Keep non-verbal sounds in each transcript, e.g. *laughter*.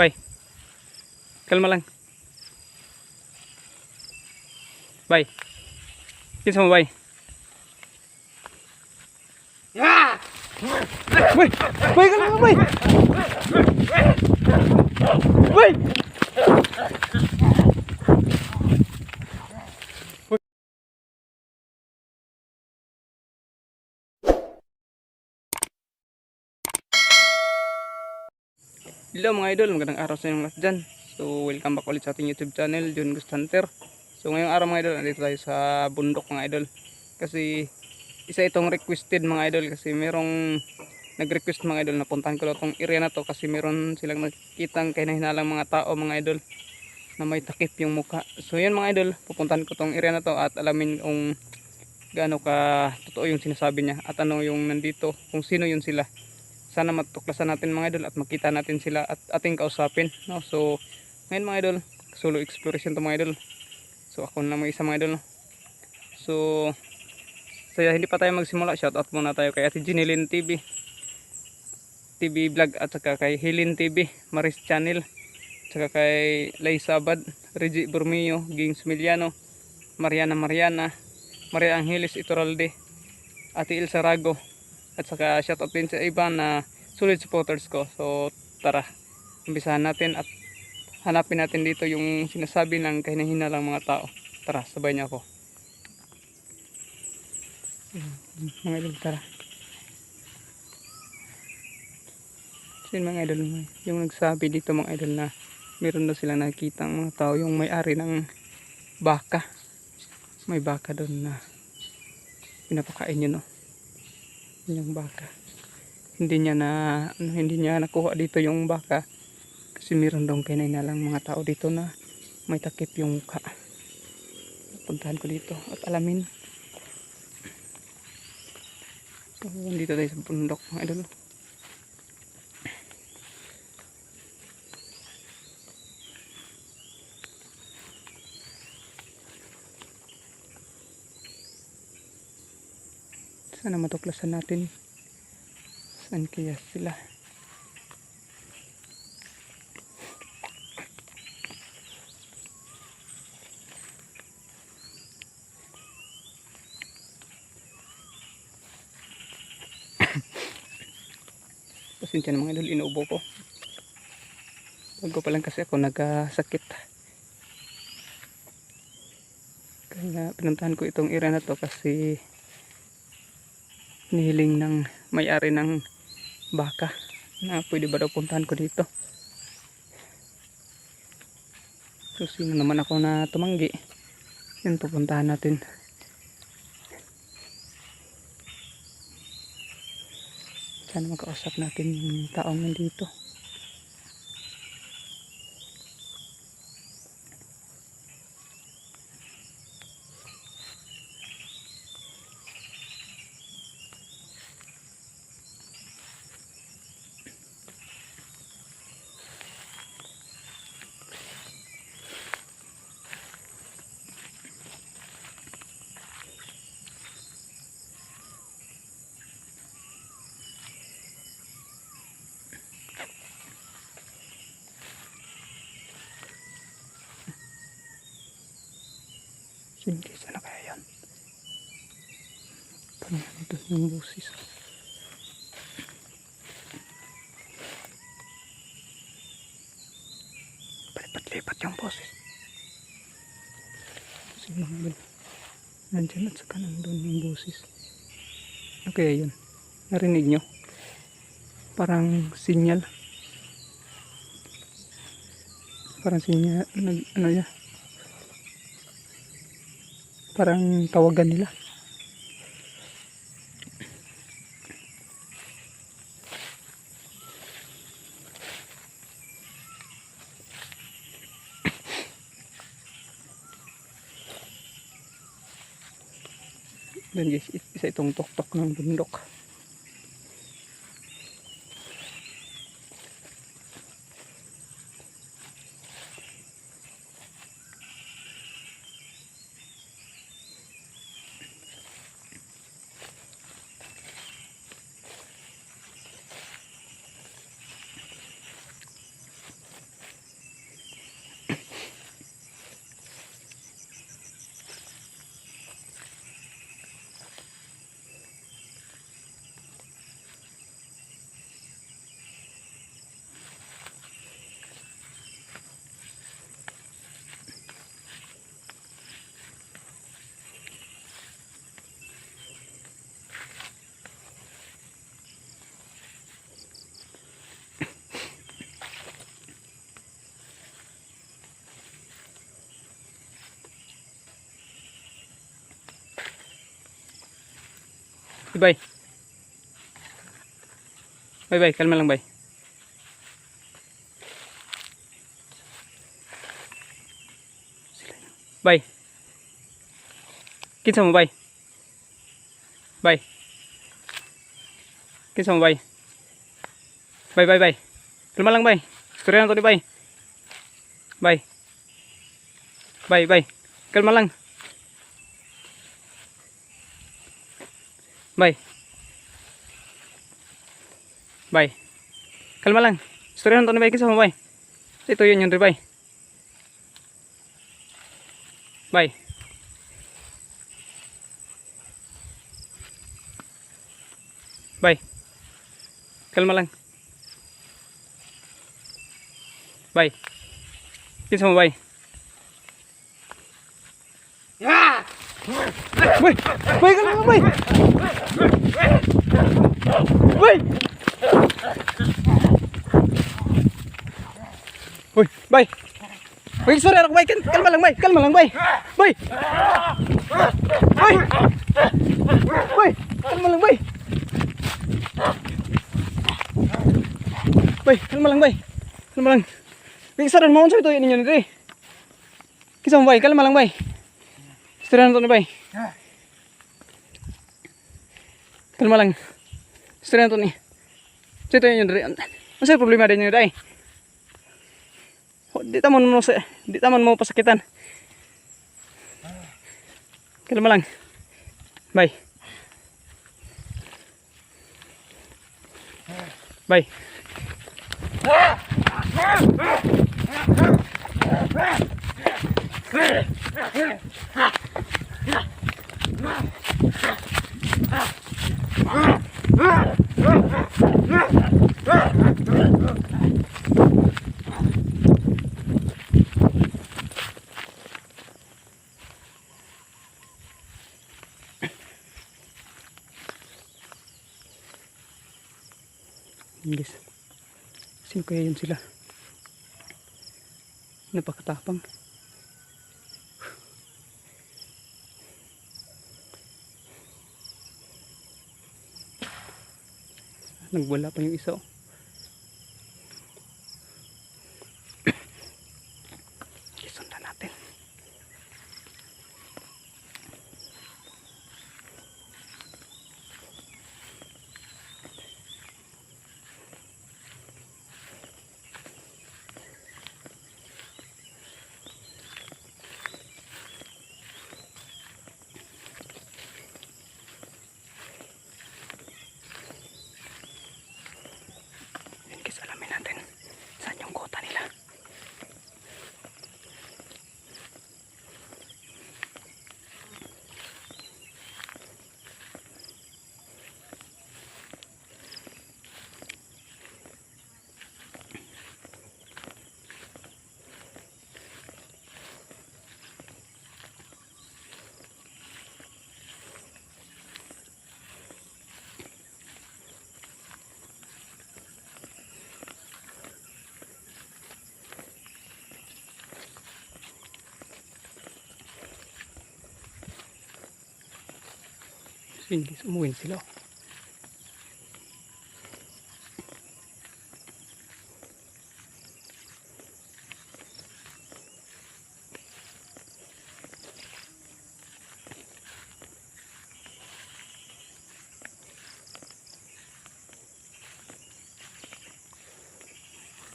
Bay. Kalma lang. Bay. Kinsa mo bay? Bay! Bay, kalma lang bay! Bay! Hello mga idol, magandang araw sa inyong lahat dyan. So welcome back ulit sa ating YouTube channel, John Ghost Hunter. So ngayong araw mga idol, nandito tayo sa bundok mga idol. Kasi isa itong requested mga idol kasi merong nag-request mga idol na puntahan ko itong area na to kasi meron silang nakikitang kahinalang mga tao mga idol na may takip yung mukha. So yun mga idol, pupuntahan ko tong area na to at alamin kung gaano ka totoo yung sinasabi niya at ano yung nandito, kung sino yun sila sana matuklasan natin mga idol at makita natin sila at ating kausapin no? So ngayon mga idol solo exploration to mga idol. So ako na mag isa mga idol no? so saya hindi pa tayo magsimula. Shout out muna tayo kay Ate Ginilin TV TV vlog at saka kay Hilin TV Maris Channel saka kay Lay Sabad Reggie Burmio Gings Miliano Mariana Mariana Maria Angeles Ituralde Ate Il Sarago at saka shoutout din sa iba na solid supporters ko. So tara, umpisahan natin at hanapin natin dito yung sinasabi ng kahinahinala mga tao. Tara, sabay niyo ako. Mga idol, tara. So yun mga idol, yung nagsabi dito mga idol na meron daw sila nakikita ang mga tao yung may-ari ng baka. May baka doon na pinapakain yun no yung baka. Hindi niya na ano, hindi niya nakuha dito yung baka. Kasi meron daw kinay na lang mga tao dito na may takip yung mukha puntahan ko dito at alamin. So dito tayo sa bundok mga idol sana matuklasan natin saan kaya sila. *coughs* Pasensya na mga idol inuubo ko. Bago pa lang kasi ako nagkasakit. Kaya pinuntahan ko itong area na to kasi nihiling ng may-ari ng baka na pwede ba daw puntahan ko dito. So sino naman ako na tumanggi? Yun pupuntahan natin. Sana makausap natin yung taong nandito Sige, sana kaya yan? Parang nandun yung busis. Palipat-lipat yung boses. Kasi mga bal. Nandyan at saka nandun yung busis. Ano kaya yun? Narinig nyo? Parang sinyal. Parang sinyal. Nag, ano yan? Parang tawagan nila Yan guys, isa itong tuktok ng bundok. Bye. Bye bye, kalma lang bye. Bye. Kinsa mo bye? Bye. Kinsa mo bye? Bye bye bye. Kalma lang bye. Istorya na to ni bye. Bye. Bye bye. Kalma lang. Bye. Bye. Kalma lang. Istorya na to ni bye. Kinsa mo bye? Ito yun yun bye. Bye. Bye. Kalma lang. Bye. Kinsa mo bye? Bye! Bye ka lang bye! Bye! Uy, bye! Uy, sorry ako! Kal- Kalma lang bye! Kalma lang bye! Bye! Bye! Bye! Kalma lang bye! Bay, kalma lang bay. Kalma lang. Bay, saran mo unsa ito ninyo ni Dre. Kisa mo bay, kalma lang bay. Istirahan to ni bay. Kalma lang. Istirahan to ni. Sa ito ninyo Dre. Ano sa problema din nyo Dre? Oh, Di taman mo sa di taman mo pasakitan. Kalma lang. Bay. Bay. Guys. Sino kaya yun sila? Napakatapang. Nagwala pa yung isa. oh. Isundan natin. Yan guys, alamin natin saan yung kota nila. Yun guys, umuwi na sila. oh.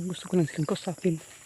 Gusto ko lang silang kausapin. Sino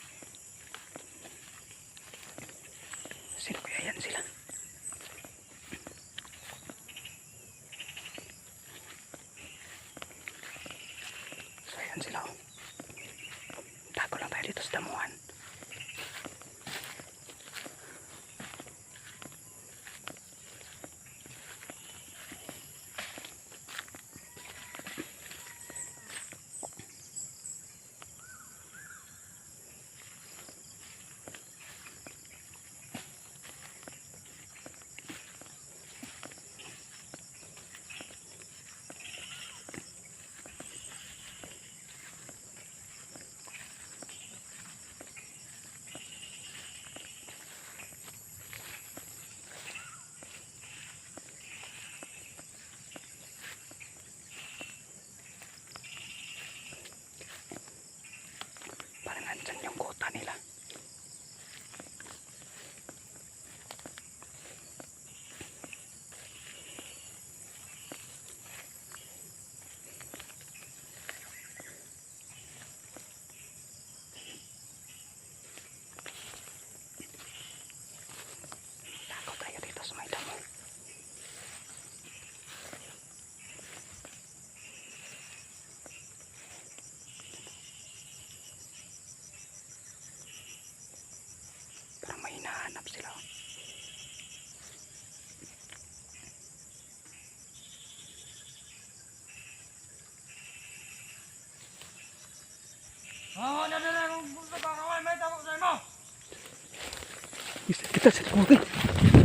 kita sa tawagan.